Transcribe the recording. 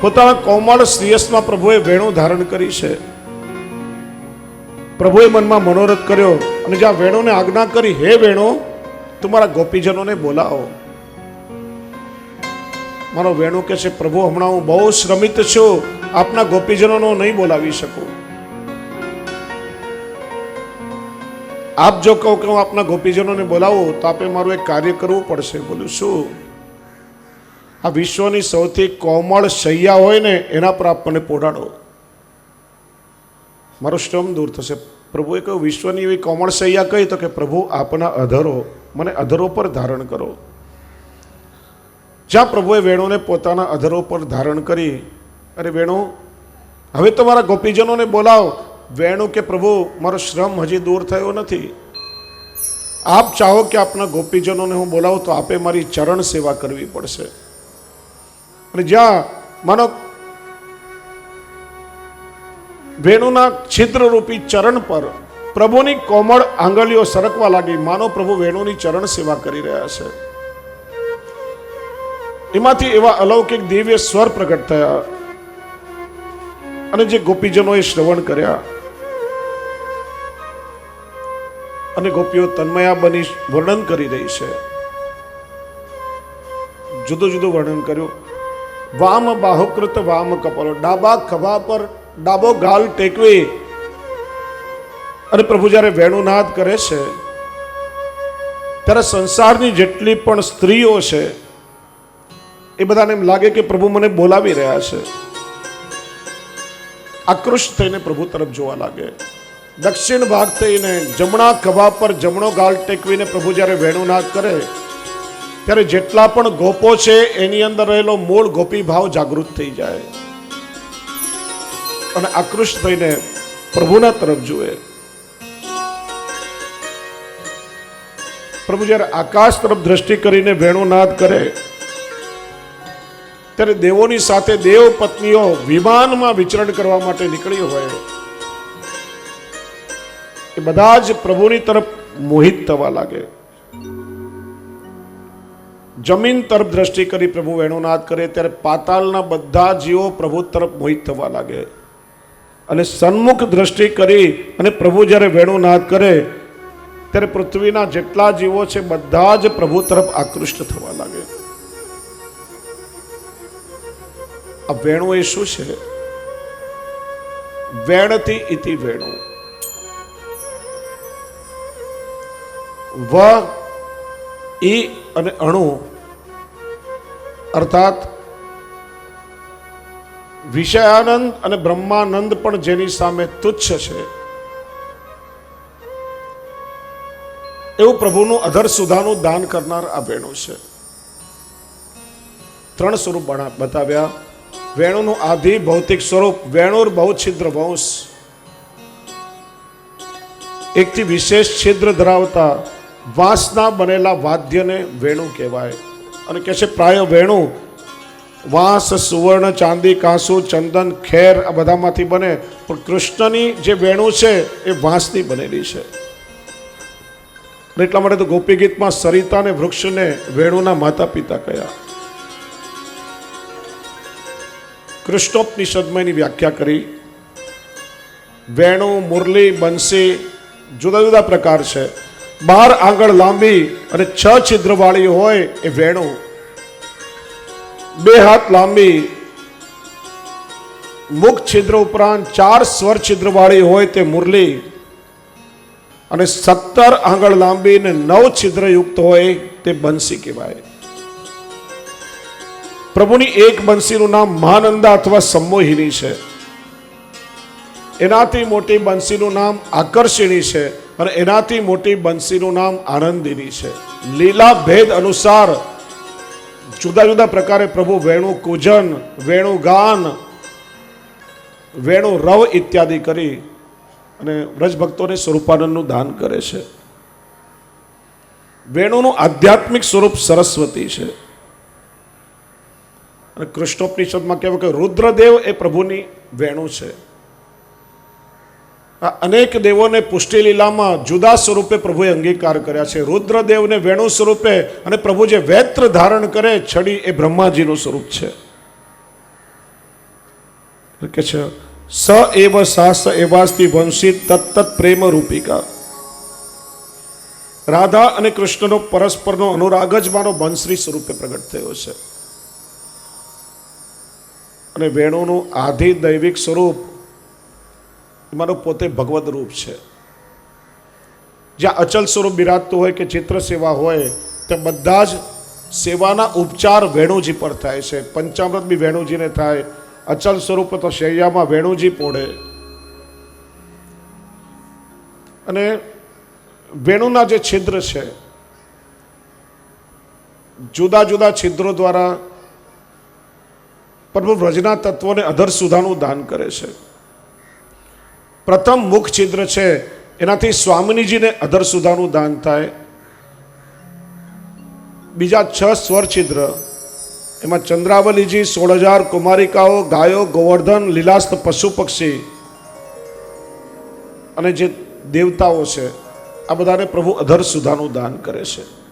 પોતાના કોમળ શ્રેયસમાં પ્રભુએ વેણું ધારણ કરી છે. પ્રભુએ મનમાં મનોરથ કર્યો અને જ્યાં વેણુને આજ્ઞા કરી, હે વેણુ તમારા ગોપીજનોને બોલાવો. મારો વેણુ કે છે, પ્રભુ, હમણાં હું બહુ શ્રમિત છું, આપના ગોપીજનોનો નહીં બોલાવી શકું. આપ જો કહો કે હું આપના ગોપીજનોને બોલાવું, તો આપે મારું એક કાર્ય કરવું પડશે. બોલું, શું? આ વિશ્વની સૌથી કોમળ શૈયા હોય ને, એના પર આપણને પોઢાડો મારો શ્રમ દૂર થશે. પ્રભુએ કહ્યું, વિશ્વની એવી કોમળ શૈયા કહી તો કે, પ્રભુ, આપના અધરો, મને અધરો પર ધારણ કરો. જ્યાં પ્રભુએ વેણુને પોતાના અધરો પર ધારણ કરી, અરે વેણુ, હવે તો મારા ગોપીજનોને બોલાવો. વેણુ કે, પ્રભુ, મારો શ્રમ હજી દૂર થયો નથી. આપ ચાહો કે આપના ગોપીજનોને હું બોલાવું, તો આપે મારી ચરણ સેવા કરવી પડશે. અને જ્યાં માનો વેણુના છિદ્રરૂપી ચરણ પર પ્રભુની કોમળ આંગળીઓ સરકવા લાગી. માનો પ્રભુ વેણુની ચરણ સેવા કરી રહ્યા છે. એમાંથી એવા અલૌકિક દિવ્ય સ્વર પ્રગટ થયા અને જે ગોપીજનોએ શ્રવણ કર્યા અને ગોપીઓ તન્મયા બની વર્ણન કરી રહી છે. જુદું જુદું વર્ણન કર્યું. વામ બાહુકૃત વામ કપલો. ડાબા ખભા પર ડાબો ગાલ ટેકવી. અને પ્રભુ જ્યારે વેણુનાદ કરે છે, ત્યારે સંસારની જેટલી પણ સ્ત્રીઓ છે, એ બધાને એમ લાગે કે પ્રભુ મને બોલાવી રહ્યા છે. આકૃષ્ટ થઈને પ્રભુ તરફ જોવા લાગે. દક્ષિણ ભાગ થઈને જમણા ખભા પર જમણો ગાલ ટેકવીને પ્રભુ જ્યારે વેણુનાદ કરે ત્યારે જેટલા પણ ગોપો છે, એની અંદર રહેલો મૂળ ગોપી ભાવ જાગૃત થઈ જાય. અને આકૃષ્ટ થઈને પ્રભુના તરફ જુએ. પ્રભુ જ્યારે આકાશ તરફ દ્રષ્ટિ કરીને વેણુનાદ કરે, ત્યારે દેવોની સાથે દેવ પત્નીઓ વિમાનમાં વિચરણ કરવા માટે નીકળી હોય. એ બધા જ પ્રભુની તરફ મોહિત થવા લાગે. જમીન તરફ દ્રષ્ટિ કરી પ્રભુ વેણુનાથ કરે, ત્યારે પાતાળના બધા જીવો પ્રભુ તરફ મોહિત થવા લાગે. અને સન્મુખ દ્રષ્ટિ કરી અને પ્રભુ જ્યારે વેણુનાથ કરે, ત્યારે પૃથ્વીના જેટલા જીવો છે, બધા જ પ્રભુ તરફ આકૃષ્ટ થવા લાગે. આ વેણુ એ શું છે? વેણથી ઇતિ વેણુ. વ ઈ અને અણુ અર્થાત વિષયાનંદ અને બ્રહ્માનંદ પણ જેની સામે તુચ્છ છે. એવું પ્રભુનું અધર સુધાનું દાન કરનાર આ વેણુ છે. ત્રણ સ્વરૂપ બતાવ્યા. વેણુનું આધિ ભૌતિક સ્વરૂપ વેણુર બહુ છિદ્ર વંશ. એકથી વિશેષ છિદ્ર ધરાવતા વાંસના બનેલા વાદ્યને વેણુ કહેવાય. અને કહે છે, પ્રાય વેણું, વાંસ, સુવર્ણ, ચાંદી, કાંસુ, ચંદન, ખેર, આ બધામાંથી બને. પણ કૃષ્ણની જે વેણુ છે, એ વાંસની બનેલી છે. એટલા માટે તો ગોપી ગીતમાં સરિતા અને વૃક્ષને વેણુના માતા પિતા કયા. કૃષ્ણોપનિષદમાં એની વ્યાખ્યા કરી. વેણુ, મુરલી, બંસી જુદા જુદા પ્રકાર છે. બાર આંગળ લાંબી અને છ છિદ્રવાળી હોય એ વેણો. બે હાથ લાંબી. મુખ છિદ્ર ઉપરાંત ચાર સ્વર છિદ્રવાળી હોય તે મુરલી. અને સત્તર આંગળ લાંબી ને નવ છિદ્રયુક્ત હોય તે બંસી કહેવાય. પ્રભુની એક બંસીનું નામ મહાનંદા અથવા સંમોહિની છે. એનાથી મોટી બંસીનું નામ આકર્ષિણી છે. અને એનાથી મોટી બંસીનું નામ આનંદિની છે. લીલા ભેદ અનુસાર જુદા જુદા પ્રકારે પ્રભુ વેણુ કૂજન, વેણુ ગાન, વેણુ રવ ઇત્યાદિ કરી અને વ્રજ ભક્તોને સ્વરૂપાનંદનું દાન કરે છે. વેણુનું આધ્યાત્મિક સ્વરૂપ સરસ્વતી છે. અને કૃષ્ણોપનિષદમાં કહેવાય કે રુદ્રદેવ એ પ્રભુની વેણુ છે. અનેક દેવોને પુષ્ટિ લીલામાં જુદા સ્વરૂપે પ્રભુએ અંગીકાર કર્યા છે. રુદ્રદેવને વેણુ સ્વરૂપે અને પ્રભુ જે વેત્ર ધારણ કરે છડી એ બ્રહ્માજીનું સ્વરૂપ છે. કે છે, સ એવ સાસ એવાસ્તી વંશી તત્ત પ્રેમ રૂપિકા. રાધા અને કૃષ્ણનો પરસ્પરનો અનુરાગ જ મારો બંશ્રી સ્વરૂપે પ્રગટ થયો છે. અને વેણુનું આધિ દૈવિક સ્વરૂપ એ મારું પોતે ભગવદ રૂપ છે. જ્યાં અચલ સ્વરૂપ બિરાજતું હોય કે ચિત્ર સેવા હોય તે બધા જ સેવાના ઉપચાર વેણુજી પર થાય છે. પંચામૃત બી વેણુજીને થાય. અચલ સ્વરૂપ તો શૈયામાં વેણુજી પોડે. અને વેણુના જે છિદ્ર છે, જુદા જુદા છિદ્રો દ્વારા પ્રભુ વ્રજના તત્વોને અધર સુધાનું દાન કરે છે. પ્રથમ મુખ છિદ્ર છે. એનાથી સ્વામિનીજીને અધર સુધાનું દાન થાય. બીજા છ સ્વર છિદ્ર. એમાં ચંદ્રાવલીજી સોળ હજાર કુમારિકાઓ, ગાયો, ગોવર્ધન, લીલાસ્ત પશુ પક્ષી અને જે દેવતાઓ છે, આ બધાને પ્રભુ અધર સુધાનું દાન કરે છે.